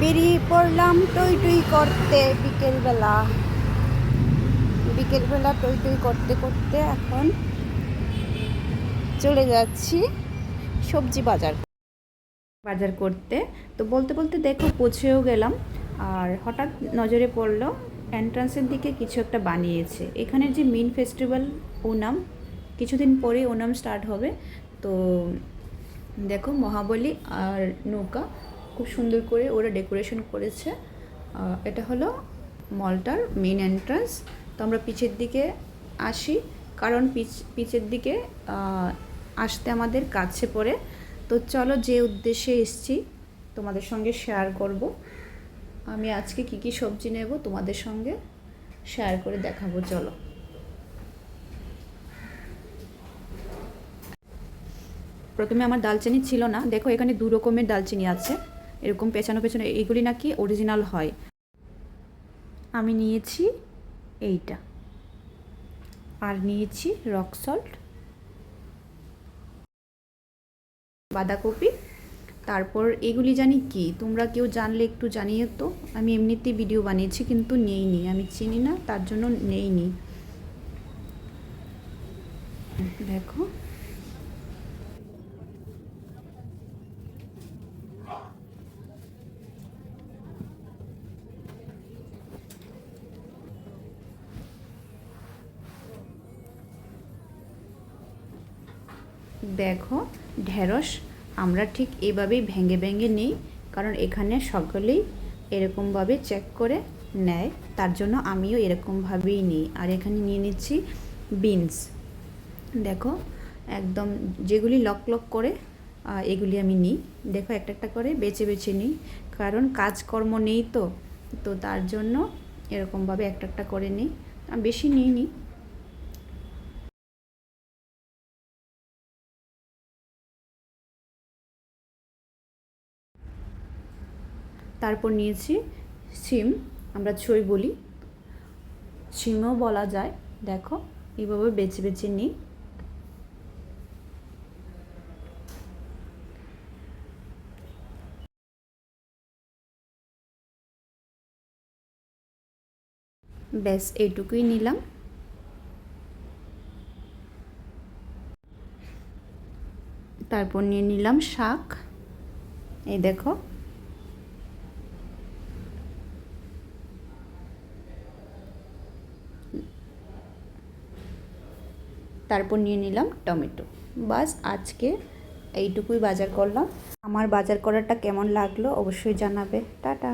বেরিয়ে পড়লাম টই টই করতে বিকেলবেলা। বিকেলবেলা টই টই করতে করতে এখন চলে যাচ্ছি সবজি বাজার। বাজার করতে। তো বলতে বলতে দেখো পৌঁছেও গেলাম, আর হঠাৎ নজরে পড়ল এন্ট্রান্সের দিকে কিছু একটা বানিয়েছে। এখানের যে মেন ফেস্টিভ্যাল ওনাম, কিছুদিন পরে ওনাম স্টার্ট হবে। তো দেখো মহাবলী আর নৌকা খুব সুন্দর করে ওরা ডেকোরেশন করেছে। এটা হলো মলটার মেন এন্ট্রান্স। তো আমরা পিছের দিকে আসি, কারণ পিচ, পিচের দিকে আসতে আমাদের কাছে পড়ে। তো চলো যে উদ্দেশ্যে এসছি, তোমাদের সঙ্গে শেয়ার করব। আমি আজকে কি কি সবজি নেব তোমাদের সঙ্গে শেয়ার করে দেখাবো, চলো। প্রথমে আমার দালচিনি ছিল না। দেখো এখানে দু রকমের দালচিনি আছে। এরকম পেছানো পেছনে এইগুলি নাকি অরিজিনাল হয়। আমি নিয়েছি এইটা। আর নিয়েছি রক সল্ট বাঁধাকপি। তারপর এগুলি জানি কি, তোমরা কেউ জানলে একটু জানিয়ে তো। আমি এমনিতেই ভিডিও বানিয়েছি কিন্তু নেইনি, আমি চিনি না, তার জন্য নেইনি। দেখো। দেখো, ঢেঁড়স আমরা ঠিক এভাবেই ভেঙে ভেঙে নিই, কারণ এখানে সকলেই এরকমভাবে চেক করে নেয়, তার জন্য আমিও এরকমভাবেই নিই। আর এখানে নিয়ে নিচ্ছি বিনস দেখো, একদম যেগুলি লক লক করে এগুলি আমি নিই। দেখো, একটা একটা করে বেছে বেছে নিই, কারণ কাজকর্ম নেই তো তো তার জন্য এরকমভাবে একটা একটা করে নিই। বেশি নিই নি তারপর নিয়েছি সিম আমরা ছই বলি। সিমও বলা যায়, দেখো, এইভাবে বেছে বেছে নিই। ব্যাস, এইটুকুই নিলাম। তারপর নিয়ে নিলাম শাক। এই দেখো তারপর নিয়ে নিলাম টমেটো। বাস আজকে এইটুকুই বাজার করলাম। আমার বাজার করাটা কেমন লাগল অবশ্যই জানাবে। টাটা।